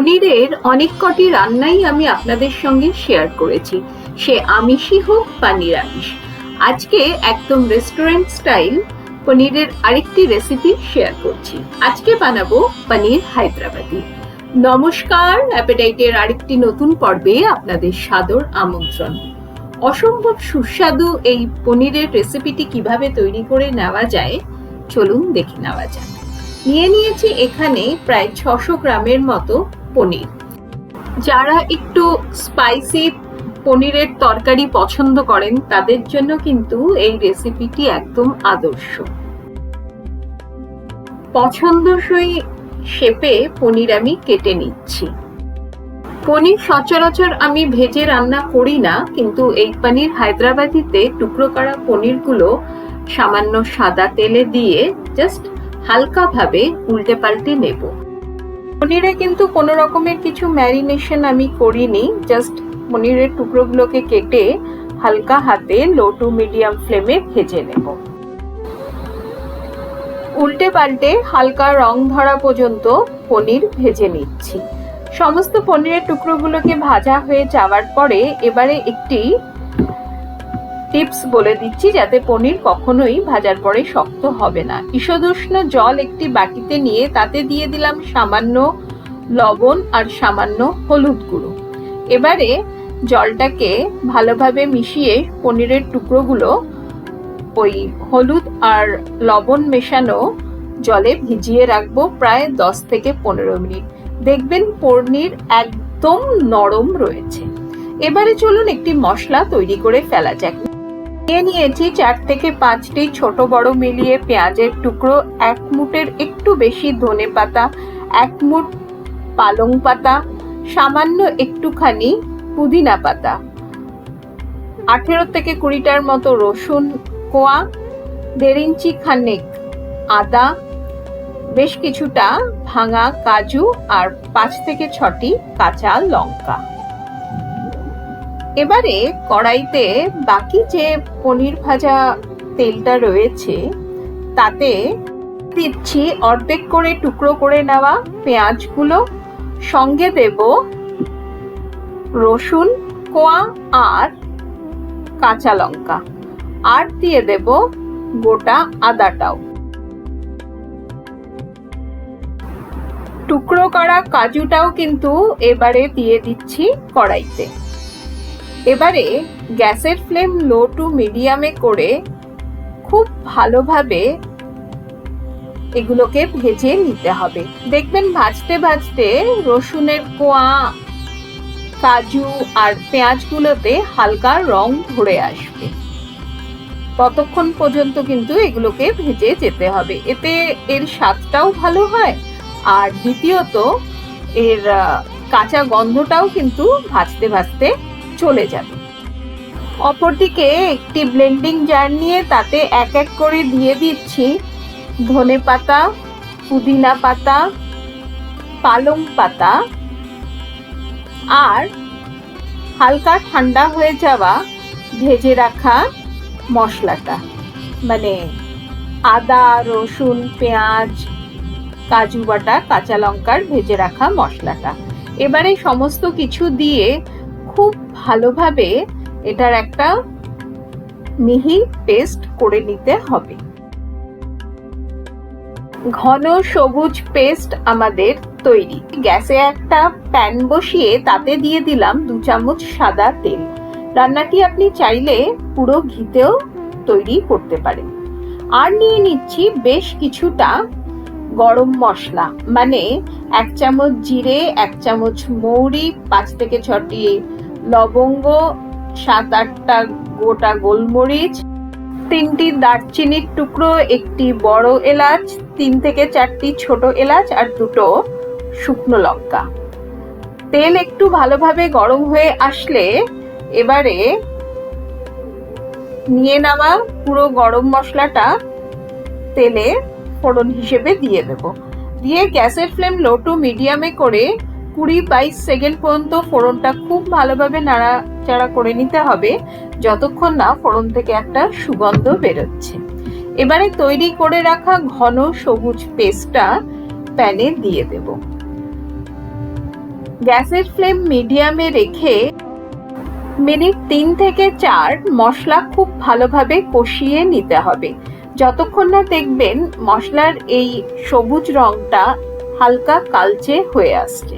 পনিরের অনেক কটি রান্নাই আমি আপনাদের সঙ্গে শেয়ার করেছি। সে আমিষই হোক বা নিরামিষ। আজকে একদম রেস্টুরেন্ট স্টাইল পনিরের আরেকটি রেসিপি শেয়ার করছি। আজকে বানাবো পনির হায়দ্রাবাদি। নমস্কার অ্যাপেটাইটের আরেকটি নতুন পর্বে আপনাদের সাদর আমন্ত্রণ। অসম্ভব সুস্বাদু এই পনিরের রেসিপিটি কীভাবে তৈরি করে নেওয়া যায়, চলুন দেখে নেওয়া যাক। নিয়ে নিয়েছি এখানে প্রায় ছশো গ্রামের মতো পনির। যারা একটু স্পাইসি পনিরের তরকারি পছন্দ করেন, তাদের জন্য কিন্তু এই রেসিপিটি একদম আদর্শ। পছন্দসই শেপে পনির আমি কেটে নিচ্ছি। পনির সচরাচর আমি ভেজে রান্না করি না, কিন্তু এই পনির হায়দ্রাবাদিতে টুকরো করা পনিরগুলো সামান্য সাদা তেলে দিয়ে জাস্ট হালকাভাবে উল্টে পাল্টে নেব। পনিরে কিন্তু কোনো রকমের কিছু ম্যারিনেশন আমি করিনি জাস্ট পনিরের টুকরোগুলোকে কেটে হালকা হাতে লো টু মিডিয়াম ফ্লেমে ভেজে নেব। উল্টে পাল্টে হালকা রং ধরা পর্যন্ত পনির ভেজে নিচ্ছি। সমস্ত পনিরের টুকরোগুলোকে ভাজা হয়ে যাওয়ার পরে এবারে একটি টিপস বলে দিচ্ছি যাতে পনির কখনোই ভাজার পরে শক্ত হবে না। ঈষদুষ্ণ জল একটি বাটিতে নিয়ে তাতে দিয়ে দিলাম সামান্য লবণ আর সামান্য হলুদ গুঁড়ো। এবারে জলটাকে ভালোভাবে মিশিয়ে পনিরের টুকরোগুলো ওই হলুদ আর লবণ মেশানো জলে ভিজিয়ে রাখব প্রায় দশ থেকে পনেরো মিনিট। দেখবেন পনির একদম নরম রয়েছে। এবারে চলুন একটি মশলা তৈরি করে ফেলা যাক। নিয়ে নিয়েছি চার থেকে পাঁচটি ছোট বড় মিলিয়ে পেঁয়াজের টুকরো, এক মুটের একটু বেশি ধনে পাতা, এক মুট পালং পাতা, সামান্য একটুখানি পুদিনা পাতা, আঠেরো থেকে কুড়িটার মতো রসুন কোয়া, দেড় ইঞ্চি খানেক আদা, বেশ কিছুটা ভাঙা কাজু আর পাঁচ থেকে ছটি কাঁচা লঙ্কা। এবারে কড়াইতে বাকি যে পনির ভাজা তেলটা রয়েছে, তাতে দিচ্ছি অর্ধেক করে টুকরো করে নেওয়া পেঁয়াজগুলো, সঙ্গে দেব রসুন, কোয়া আর কাঁচা লঙ্কা। আর দিয়ে দেব গোটা আদাটাও। টুকরো করা কাজুটাও কিন্তু এবারে দিয়ে দিচ্ছি কড়াইতে। এবারে গ্যাসের ফ্লেম লো টু মিডিয়ামে করে খুব ভালোভাবে এগুলোকে ভেজে নিতে হবে। দেখবেন ভাজতে ভাজতে রসুনের কোয়া, কাজু আর পেঁয়াজগুলোতে হালকা রং ধরে আসবে। ততক্ষণ পর্যন্ত কিন্তু এগুলোকে ভেজে যেতে হবে। এতে এর স্বাদটাও ভালো হয় আর দ্বিতীয়ত এর কাঁচা গন্ধটাও কিন্তু ভাজতে ভাজতে চলে যাবে। অপরদিকে একটি ব্লেন্ডিং জার নিয়ে তাতে এক এক করে দিয়ে দিচ্ছি ধনে পাতা, পুদিনা পাতা, পালং পাতা আর হালকা ঠান্ডা হয়ে যাওয়া ভেজে রাখা মশলাটা। মানে আদা, রসুন, পেঁয়াজ, কাজু বাটা, কাঁচা লঙ্কার ভেজে রাখা মশলাটা। এবারে সমস্ত কিছু দিয়ে খুব ভালোভাবে এটার একটা মিহি পেস্ট করে নিতে হবে। ঘন সবুজ পেস্ট আমাদের তৈরি। গ্যাসে একটা প্যান বসিয়ে তাতে দিয়ে দিলাম দু চামচ সাদা তেল। রান্নাটি আপনি চাইলে পুরো ঘিতেও তৈরি করতে পারেন। আর নিয়ে নিচ্ছি বেশ কিছুটা গরম মশলা মানে এক চামচ জিরে, এক চামচ মৌরি, পাঁচ থেকে ছটি লবঙ্গ, সাত আটটা গোটা গোলমরিচ, তিনটি দারচিনির টুকরো, একটি বড় এলাচ, তিন থেকে চারটি ছোট এলাচ আর দুটো শুকনো লঙ্কা। তেল একটু ভালোভাবে গরম হয়ে আসলে এবারে নিয়ে নেওয়া পুরো গরম মশলাটা তেলে ফোড়ন হিসেবে দিয়ে দেব। দিয়ে গ্যাসের ফ্লেম লো টু মিডিয়ামে করে কুড়ি বাইশ সেকেন্ড পর্যন্ত ফোড়নটা খুব ভালোভাবে নাড়াচাড়া করে নিতে হবে, যতক্ষণ না ফোড়ন থেকে একটা সুগন্ধ বেরোচ্ছে। এবারে তৈরি করে রাখা ঘন সবুজ পেস্টটা প্যানে দিয়ে দেব। গ্যাসের ফ্লেম মিডিয়ামে রেখে মিনিট তিন থেকে চার মশলা খুব ভালোভাবে কষিয়ে নিতে হবে। যতক্ষণ না দেখবেন মশলার এই সবুজ রংটা হালকা কালচে হয়ে আসছে।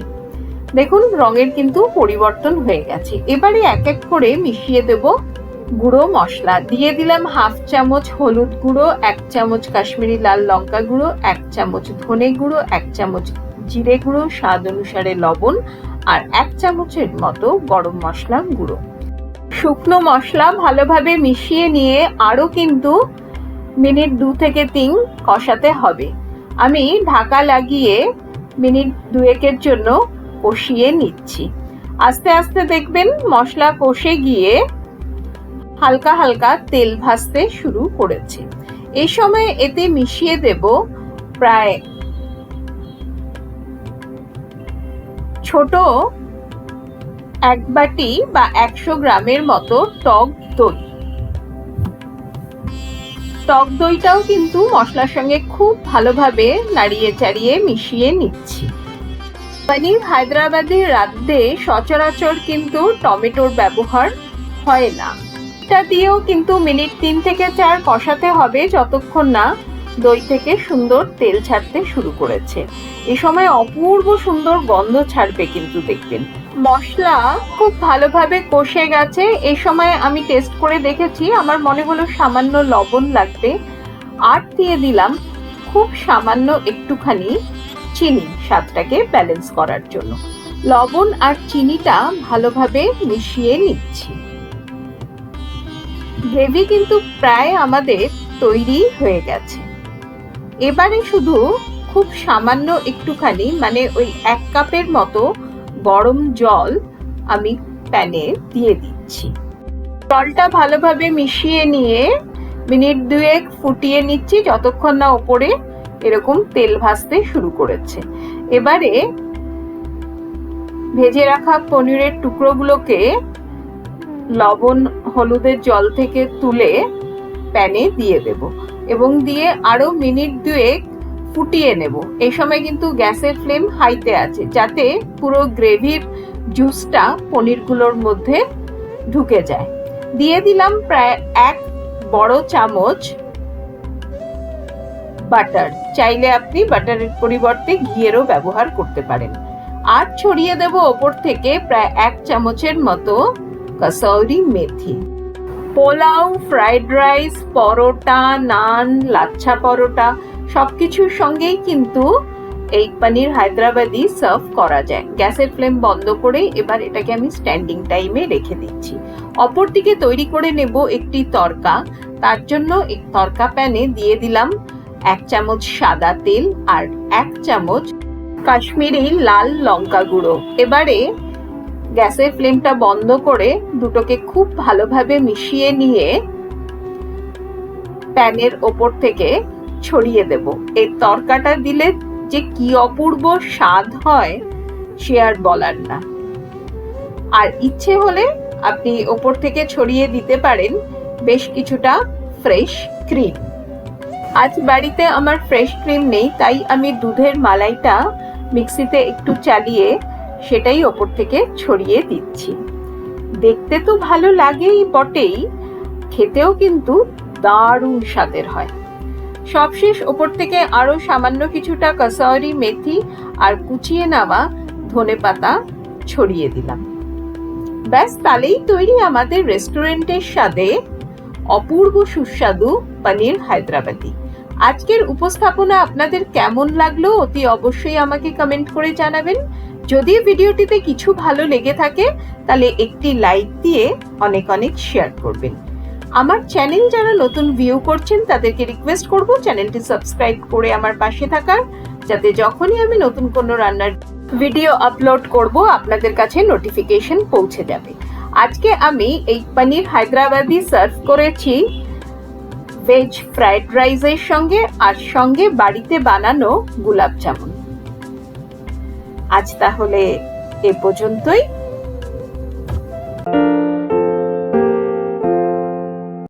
দেখুন, রঙের কিন্তু পরিবর্তন হয়ে গেছে। এবারে এক এক করে মিশিয়ে দেব গুঁড়ো মশলা। দিয়ে দিলাম হাফ চামচ হলুদ গুঁড়ো, এক চামচ কাশ্মীরি লাল লঙ্কা গুঁড়ো, এক চামচ ধনে গুঁড়ো, এক চামচ জিরে গুঁড়ো, স্বাদ অনুসারে লবণ আর এক চামচের মতো গরম মশলা গুঁড়ো। শুকনো মশলা ভালোভাবে মিশিয়ে নিয়ে আরও কিন্তু মিনিট দু থেকে তিন কষাতে হবে। আমি ঢাকা লাগিয়ে মিনিট দুয়েকের জন্য কষিয়ে নিচ্ছি। আস্তে আস্তে দেখবেন মশলা কষে গিয়ে হালকা হালকা তেল ভাজতে শুরু করেছে। এই সময় এতে মিশিয়ে দেব প্রায় ছোট এক বাটি বা একশো গ্রামের মতো টক দই। টক দইটাও কিন্তু মশলার সঙ্গে খুব ভালোভাবে নাড়িয়ে চাড়িয়ে মিশিয়ে নিচ্ছি। পনির হায়দ্রাবাদি রাঁধতে সচরাচর কিন্তু টমেটোর ব্যবহার হয় না। এটা দিয়েও কিন্তু মিনিট তিন থেকে চার কষাতে হবে যতক্ষণ না দই থেকে সুন্দর তেল ছাড়তে শুরু করেছে। এ সময় অপূর্ব সুন্দর গন্ধ ছাড়বে কিন্তু দেখবেন। মশলা খুব ভালোভাবে কষে গেছে। এই সময় আমি টেস্ট করে দেখেছি, আমার মনে হলো সামান্য লবণ লাগবে। আর দিয়ে দিলাম খুব সামান্য একটুখানি চিনি স্বাদটাকে ব্যালেন্স করার জন্য। লবণ আর চিনিটা ভালোভাবে মিশিয়ে নিচ্ছি। গ্রেভি কিন্তু প্রায় আমাদের তৈরি হয়ে গেছে। এবারে শুধু খুব সামান্য একটুখানি মানে ওই এক কাপের মতো গরম জল আমি প্যানে দিয়ে দিচ্ছি। জলটা ভালোভাবে মিশিয়ে নিয়ে মিনিট দুয়েক ফুটিয়ে নিচ্ছি, যতক্ষণ না ওপরে এরকম তেল ভাজতে শুরু করেছে। এবারে ভেজে রাখা পনিরের টুকরোগুলোকে লবণ, হলুদের জল থেকে তুলে প্যানে দিয়ে দেব এবং দিয়ে আরও মিনিট দুয়েক ফুটিয়ে নেব। এই সময় কিন্তু গ্যাসের ফ্লেম হাইতে আছে যাতে পুরো গ্রেভির জুসটা পনিরগুলোর মধ্যে ঢুকে যায়। দিয়ে দিলাম প্রায় এক বড় চামচ বাটার চাইলে আপনি বাটারের পরিবর্তে ঘিয়েরও ব্যবহার করতে পারেন। আর ছড়িয়ে দেব ওপর থেকে প্রায় এক চামচের মতো কসৌরি মেথি। পোলাও ফ্রাইড রাইস পরোটা, নান, লাচ্ছা পরোটা সব কিছুর সঙ্গেই কিন্তু এই পনির হায়দ্রাবাদি সার্ভ করা যায়। গ্যাসের ফ্লেম বন্ধ করে এবার এটাকে আমি স্ট্যান্ডিং টাইমে রেখে দিচ্ছি। অপরদিকে তৈরি করে নেব একটি তরকা। তার জন্য এক তরকা প্যানে দিয়ে দিলাম এক চামচ সাদা তেল আর এক চামচ কাশ্মীরি লাল লঙ্কা গুঁড়ো। এবারে গ্যাসের ফ্লেমটা বন্ধ করে দুটোকে খুব ভালোভাবে মিশিয়ে নিয়ে প্যানের ওপর থেকে ছড়িয়ে দেব। এই তরকাটা দিলে যে কি অপূর্ব স্বাদ হয় সে আর বলার না। আর ইচ্ছে হলে আপনি ওপর থেকে ছড়িয়ে দিতে পারেন বেশ কিছুটা ফ্রেশ ক্রিম। আজ বাড়িতে আমার ফ্রেশ ক্রিম নেই, তাই আমি দুধের মালাইটা মিক্সিতে একটু চালিয়ে সেটাই ওপর থেকে ছড়িয়ে দিচ্ছি। দেখতে তো ভালো লাগেই বটেই, খেতেও কিন্তু দারুণ স্বাদের হয়। সবশেষ ওপর থেকে আরও সামান্য কিছুটা কসৌরি মেথি আর কুচিয়ে নেওয়া ধনে পাতা ছড়িয়ে দিলাম। ব্যাস, তাহলেই তৈরি আমাদের রেস্টুরেন্টের স্বাদে অপূর্ব সুস্বাদু পনির হায়দ্রাবাদি। আজকের উপস্থাপনা আপনাদের কেমন লাগল অতি অবশ্যই আমাকে কমেন্ট করে জানাবেন। যদি ভিডিওটিতে কিছু ভালো লেগে থাকে, তাহলে একটি লাইক দিয়ে অনেক অনেক শেয়ার করবেন। আমার চ্যানেল যারা নতুন ভিউ করছেন, তাদেরকে রিকোয়েস্ট করব চ্যানেলটি সাবস্ক্রাইব করে আমার পাশে থাকার, যাতে যখনই আমি নতুন কোনো রান্নার ভিডিও আপলোড করব, আপনাদের কাছে নোটিফিকেশন পৌঁছে যাবে। আজকে আমি এই পনির হায়দ্রাবাদি সার্ভ করেছি। ভেজ ফ্রাইড রাইসের সঙ্গে আর সঙ্গে বাড়িতে বানানো গুলাব জামুন। আজ তাহলে এ পর্যন্তই।